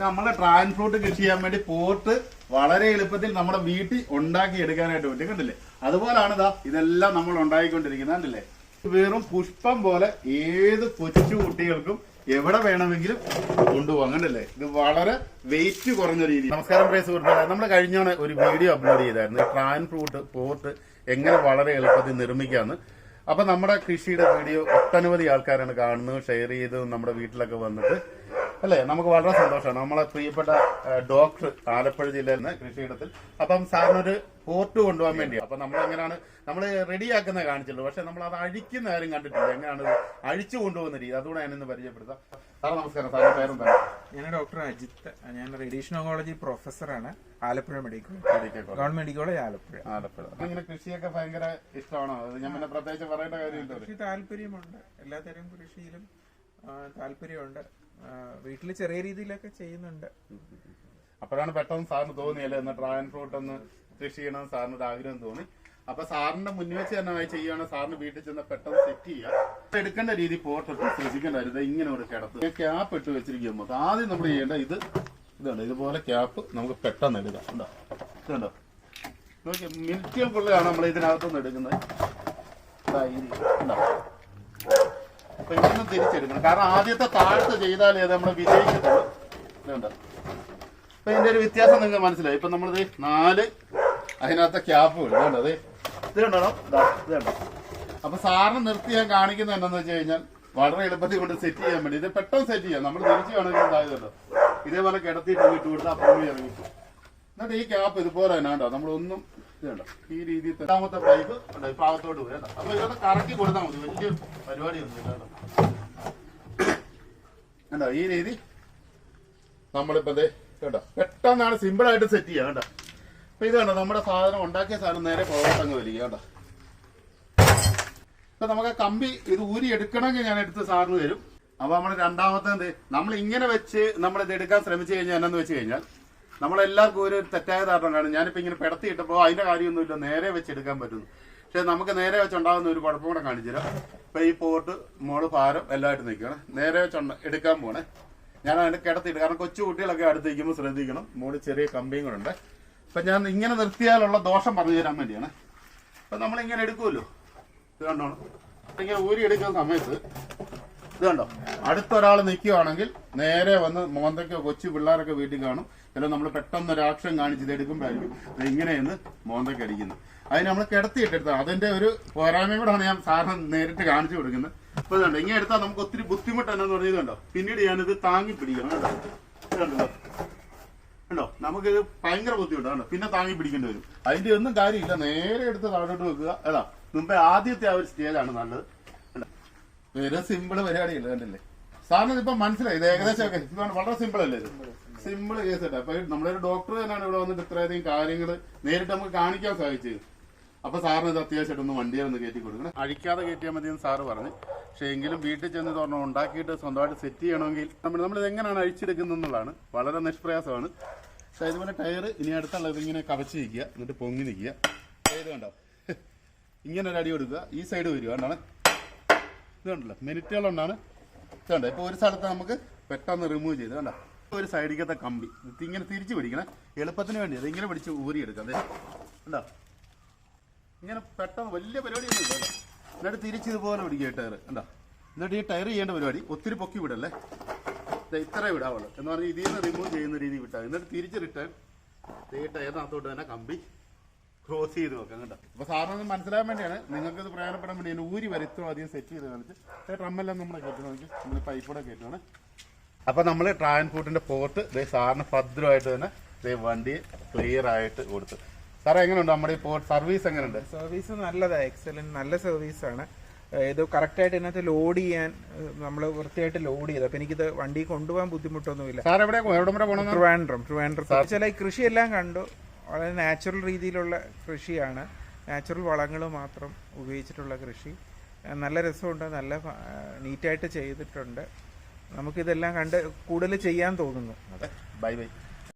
ഇതൊക്കെ നമ്മളെ dragon fruit കൃഷി ചെയ്യാൻ വേണ്ടി പോർട്ട് വളരെ എളുപ്പത്തിൽ നമ്മുടെ വീട്ടിൽ ഉണ്ടാക്കി എടുക്കാനായിട്ട് പറ്റും കണ്ടില്ലേ? അതുപോലാണ് ഇതാ ഇതെല്ലാം നമ്മൾ ഉണ്ടാക്കിക്കൊണ്ടിരിക്കുന്നത് കണ്ടില്ലേ? വെറും പുഷ്പം പോലെ ഏത് കൊച്ചു കുട്ടികൾക്കും എവിടെ വേണമെങ്കിലും കൊണ്ടുപോകാം കണ്ടല്ലേ? ഇത് വളരെ വെയിറ്റ് കുറഞ്ഞ രീതി നമസ്കാരം പ്രിയ സുഹൃത്തുക്കളെ. നമ്മൾ കഴിഞ്ഞോണ ഒരു വീഡിയോ അപ്ലോഡ് ചെയ്തായിരുന്നു. ട്രാൻ ഫ്രൂട്ട് പോർട്ട് എങ്ങനെ വളരെ എളുപ്പത്തിൽ നിർമ്മിക്കാമെന്ന് അപ്പൊ നമ്മുടെ കൃഷിയുടെ വീഡിയോ ഒട്ടനവധി ആൾക്കാരാണ് കാണുന്നത് ഷെയർ ചെയ്ത് നമ്മുടെ വീട്ടിലൊക്കെ വന്നിട്ട്. അല്ലേ? നമുക്ക് വളരെ സന്തോഷമാണ്. നമ്മളെ പ്രിയപ്പെട്ട ഡോക്ടർ ആലപ്പുഴ ജില്ലയിൽ നിന്ന് കൃഷിയിടത്തിൽ. അപ്പം സാറിനൊരു പോർട്ട് കൊണ്ടുപോകാൻ വേണ്ടിയാ. അപ്പൊ നമ്മൾ എങ്ങനെയാണ് നമ്മൾ റെഡിയാക്കുന്ന കാണിച്ചുള്ളൂ. പക്ഷെ നമ്മൾ അത് അഴിക്കുന്ന കാര്യം കണ്ടിട്ടില്ല. എങ്ങനെയാണ് അഴിച്ചു കൊണ്ടുപോകുന്ന രീതി? അതുകൂടെ ഞാനിന്ന് പരിചയപ്പെടുത്താം. സാർ നമസ്കാരം. സാറിന്റെ പേരെന്താ ഞാൻ ഡോക്ടർ അജിത്ത് ഞാൻ റേഡിയേഷൻ ഓങ്കോളജി പ്രൊഫസറാണ് Alappuzha medical. Government medical college Alappuzha. Alappuzha. ഇങ്ങനെ കൃഷിയൊക്കെ ഭയങ്കര ഇഷ്ടമാണോ? അത് ഞാൻ പിന്നെ പ്രത്യേകിച്ച് പറയേണ്ട കാര്യമില്ല. കൃഷി താല്പര്യമുണ്ട്. എല്ലാത്തരം കൃഷിയിലും താല്പര്യമുണ്ട്. വീട്ടിൽ ചെറിയ രീതിയിലൊക്കെ ചെയ്യുന്നുണ്ട്. അപ്പോഴാണ് പെട്ടെന്ന് സാറിന് തോന്നിയല്ലേ എന്നാ ഡ്രാഗൺ ഫ്രൂട്ട് ഒന്ന് കൃഷി ചെയ്യണം സാറിന് ആഗ്രഹം തോന്നി. അപ്പൊ സാറിന്റെ മുന്നിൽ വെച്ച് തന്നെ ചെയ്യുകയാണ് സാറിന് വീട്ടിൽ ചെന്ന് പെട്ടെന്ന് സെറ്റ് ചെയ്യുക എടുക്കേണ്ട രീതി പോട്ടിട്ട് ശ്രദ്ധിക്കേണ്ടായിരുന്നു ഇങ്ങനെ ഒരു കിടത്ത് ക്യാപ്പ് ഇട്ട് വെച്ചിരിക്കുമ്പോൾ ആദ്യം നമ്മൾ ചെയ്യേണ്ട ഇത് ഇതുണ്ട്. ഇതുപോലെ ക്യാപ്പ് നമുക്ക് പെട്ടെന്ന് എടുക്കാം. ഉണ്ടോ ഇതുണ്ടോ? നോക്കി മിനിറ്റുകൾക്കുള്ളിലാണ് നമ്മൾ ഇതിനകത്തുനിന്ന് എടുക്കുന്നത്. ഉണ്ടോ ഇതൊന്നും തിരിച്ചെടുക്കണം. കാരണം ആദ്യത്തെ താഴ്ത്ത് ചെയ്താലേ അത് നമ്മൾ വിജയിക്കത്തുള്ളൂ. അപ്പൊ ഇതിന്റെ ഒരു വ്യത്യാസം നിങ്ങൾക്ക് മനസ്സിലായി. ഇപ്പൊ നമ്മളിത് നാല് അതിനകത്തെ ക്യാപ്പ് ഇടും അതെ ഇത് കണ്ടോ ഇത് കണ്ടോ അപ്പൊ സാറിന് നിർത്തി ഞാൻ കാണിക്കുന്നത് എന്താന്ന് വെച്ച് കഴിഞ്ഞാൽ വളരെ എളുപ്പത്തിൽ കൊണ്ട് സെറ്റ് ചെയ്യാൻ വേണ്ടി. ഇത് പെട്ടെന്ന് സെറ്റ് ചെയ്യാം. നമ്മൾ തിരിച്ചു വേണമെങ്കിൽ ഇതായതുണ്ടോ ഇതേപോലെ കിടത്തിയിട്ട് ഇട്ട് കൊടുത്താൽ അപ്പം ഇറങ്ങി എന്നിട്ട് ഈ ക്യാപ്പ് ഇതുപോലെ തന്നെ ഉണ്ടോ നമ്മളൊന്നും ഇത് ഈ രീതിയിൽ രണ്ടാമത്തെ പൈപ്പ് ഈ ഭാഗത്തോട്ട് പോയി. അപ്പൊ ഇതൊക്കെ കറക്കി കൊടുത്താൽ മതി. വലിയ പരിപാടിയൊന്നും ഇല്ല കണ്ടോ? ഈ രീതി നമ്മളിപ്പോ ദേ കേട്ടോ പെട്ടെന്നാണ് സിമ്പിൾ ആയിട്ട് സെറ്റ് ചെയ്യുക കേട്ടോ അപ്പൊ ഇത് കണ്ടോ? നമ്മുടെ സാധനം ഉണ്ടാക്കിയ സാധനം നേരെ പുറത്തോട്ടങ്ങ് വരിക കേട്ടോ ഇപ്പൊ നമുക്ക് കമ്പി ഇത് ഊരി എടുക്കണമെങ്കിൽ ഞാൻ എടുത്ത് സാറിന് തരും. അപ്പൊ നമ്മൾ രണ്ടാമത്തെ എന്ത് നമ്മൾ ഇങ്ങനെ വെച്ച് നമ്മൾ ഇത് എടുക്കാൻ ശ്രമിച്ചു കഴിഞ്ഞാൽ എന്നാന്ന് വെച്ച് കഴിഞ്ഞാൽ നമ്മളെല്ലാവർക്കും ഒരു തെറ്റായ ധാരണയാണ്. ഞാനിപ്പോ ഇങ്ങനെ പെടത്തിയിട്ടപ്പോ അതിന്റെ കാര്യമൊന്നുമില്ല. നേരെ വെച്ച് എടുക്കാൻ പറ്റുന്നു. പക്ഷെ നമുക്ക് നേരെ വെച്ചുണ്ടാകുന്ന ഒരു കുഴപ്പം കൂടെ കാണിച്ചു തരാം ഈ പോട്ട് മോൾ ഭാരം എല്ലായിട്ട് നിൽക്കണം നേരെ വെച്ച് എടുക്കാൻ പോണേ. ഞാൻ അതിന്റെ കിടത്തിയിട്ട് കാരണം കൊച്ചു കുട്ടികളൊക്കെ അടുത്ത് നിൽക്കുമ്പോൾ ശ്രദ്ധിക്കണം. മോൾ ചെറിയ കമ്പിയും കൂടെ ഉണ്ട്. അപ്പൊ ഞാൻ ഇങ്ങനെ നിർത്തിയാലുള്ള ദോഷം പറഞ്ഞു തരാൻ വേണ്ടിയാണ്. അപ്പൊ നമ്മൾ ഇങ്ങനെ എടുക്കുമല്ലോ. ഇത് കണ്ടോ? ഇങ്ങനെ ഊരി എടുക്കുന്ന സമയത്ത് ഇത് കണ്ടോ? അടുത്തൊരാൾ നിൽക്കുകയാണെങ്കിൽ നേരെ വന്ന് മോന്തയ്ക്കോ കൊച്ചു പിള്ളേരൊക്കെ വീട്ടിൽ കാണും. ചില നമ്മൾ പെട്ടെന്ന് ഒരു ആക്ഷൻ കാണിച്ച് ഇത് എടുക്കുമ്പോഴായിരിക്കും ഇങ്ങനെയെന്ന് മോന്തയ്ക്ക് അടിക്കുന്നത്. അതിന് നമ്മൾ കിടത്തിയിട്ടെടുത്ത അതിന്റെ ഒരു പോരായ്മയും കൂടാണ് ഞാൻ സാറിന് നേരിട്ട് കാണിച്ചു കൊടുക്കുന്നത്. അപ്പൊ ഇതുണ്ട്. ഇങ്ങനെ എടുത്താൽ നമുക്ക് ഒത്തിരി ബുദ്ധിമുട്ട് എന്നാന്ന് പറഞ്ഞതുണ്ടോ പിന്നീട് ഞാനിത് താങ്ങി പിടിക്കണം കേട്ടോ. ഉണ്ടോ? നമുക്ക് ഭയങ്കര ബുദ്ധിമുട്ടാണ് പിന്നെ താങ്ങി പിടിക്കേണ്ടി വരും. അതിന്റെ ഒന്നും കാര്യമില്ല. നേരെ എടുത്ത് താഴോട്ട് വെക്കുക. അതാ. മുമ്പേ ആദ്യത്തെ ആ ഒരു സ്റ്റേജാണ് നല്ലത്? വെറും സിമ്പിൾ പരിപാടിയല്ല? കണ്ടില്ലേ? സാറിന് ഇപ്പൊ മനസ്സിലായി. ഇത് ഏകദേശം വളരെ സിമ്പിൾ അല്ലേ ഇത്? സിമ്പിൾ കേസ് കേട്ടോ അപ്പൊ നമ്മളൊരു ഡോക്ടർ തന്നെയാണ് ഇവിടെ വന്നിട്ട് ഇത്രയധികം കാര്യങ്ങൾ നേരിട്ട് നമുക്ക് കാണിക്കാൻ സാധിച്ചത്. അപ്പൊ സാറിന് ഇത് അത്യാവശ്യമായിട്ട് ഒന്ന് വണ്ടിയെ ഒന്ന് കയറ്റി കൊടുക്കണം. അഴിക്കാതെ കയറ്റിയാൽ മതി എന്ന് സാറ് പറഞ്ഞു. പക്ഷെ എങ്കിലും വീട്ടിൽ ചെന്ന് തുറന്ന് ഉണ്ടാക്കിയിട്ട് സ്വന്തമായിട്ട് സെറ്റ് ചെയ്യണമെങ്കിൽ നമ്മൾ നമ്മൾ ഇത് എങ്ങനെയാണ് അഴിച്ചെടുക്കുന്നത് എന്നുള്ളതാണ്. വളരെ നിഷ്പ്രയാസമാണ്. പക്ഷെ ഇതുപോലെ ടയർ ഇനി അടുത്തുള്ള ഇങ്ങനെ കവച്ച് നിൽക്കുക. എന്നിട്ട് പൊങ്ങി നിൽക്കുക. ഇത് കണ്ടോ? ഇങ്ങനെ ഒരു അടി കൊടുക്കുക. ഈ സൈഡ് വരിക കണ്ടാണ്? ഇത് കണ്ടല്ലോ? മിനിറ്റുകളുണ്ടാണ് ഇത് കണ്ടോ ഇപ്പോൾ ഒരു സ്ഥലത്ത് നമുക്ക് പെട്ടെന്ന് റിമൂവ് ചെയ്ത് കണ്ടോ? ഒരു സൈഡിക്കത്തെ കമ്പി. ഇത് ഇങ്ങനെ തിരിച്ചു പിടിക്കണം. എളുപ്പത്തിന് വേണ്ടി. അത് ഇങ്ങനെ പിടിച്ച് ഊരിയെടുക്കാം. അതെ കണ്ടോ? ഇങ്ങനെ പെട്ടെന്ന് വലിയ പരിപാടിയൊന്നും ഇല്ല. എന്നിട്ട് തിരിച്ച് ഇതുപോലെ പിടിക്കുക ടയർ കണ്ടോ? എന്നിട്ട് ഈ ടയർ ചെയ്യേണ്ട പരിപാടി ഒത്തിരി പൊക്കി വിടല്ലേ? ഇത്ര വിടാവുള്ളൂ. എന്ന് പറഞ്ഞാൽ ഇതിൽ നിന്ന് റിമൂവ് ചെയ്യുന്ന രീതി വിട്ടാൽ എന്നിട്ട് തിരിച്ച് റിട്ടേൺ ഈ ടയറിനകത്തോട്ട് തന്നെ കമ്പി ക്രോസ് ചെയ്ത് വെക്കാം കേട്ടോ. അപ്പൊ സാറിന് മനസ്സിലാൻ വേണ്ടിയാണ് നിങ്ങൾക്ക് ഇത് പ്രയോജനപ്പെടാൻ വേണ്ടി ഞാൻ ഊരി വരെ ഇത്രയും അധികം സെറ്റ് ചെയ്ത് കാണിച്ച് ഡ്രമ്മെല്ലാം നമ്മൾ കയറ്റണമെങ്കിൽ നമ്മൾ പൈപ്പൂടെ കയറ്റുവാണ് അപ്പൊ നമ്മൾ ട്രാൻസ്പോർട്ടിന്റെ പോർട്ട് ഇതേ സാറിന് ഭദ്രമായിട്ട് തന്നെ ഇതേ വണ്ടി ക്ലിയർ ആയിട്ട് കൊടുത്തു. സാറേ എങ്ങനെയുണ്ട് നമ്മുടെ ഈ പോർട്ട് സർവീസ് എങ്ങനെയുണ്ട്? സർവീസ് നല്ലതാണ് എക്സലന്റ് നല്ല സർവീസ് സർവീസാണ് ഇത് കറക്റ്റായിട്ട് ഇതിനകത്ത് ലോഡ് ചെയ്യാൻ നമ്മൾ വൃത്തിയായിട്ട് ലോഡ് ചെയ്ത്. അപ്പൊ എനിക്കിത് വണ്ടി കൊണ്ടുപോകാൻ ബുദ്ധിമുട്ടൊന്നുമില്ല. സാർ എവിടെ എവിടെ വരെ പോകണം ട്രിവാൻഡ്രം. ട്രിവാൻഡ്രം ചില കൃഷിയെല്ലാം കണ്ടു. വളരെ നാച്ചുറൽ രീതിയിലുള്ള കൃഷിയാണ്. നാച്ചുറൽ വളങ്ങൾ മാത്രം ഉപയോഗിച്ചിട്ടുള്ള കൃഷി. നല്ല രസമുണ്ട് നല്ല നീറ്റായിട്ട് ചെയ്തിട്ടുണ്ട്. നമുക്കിതെല്ലാം കണ്ട് കൂടുതൽ ചെയ്യാൻ തോന്നുന്നു. അതെ. Bye bye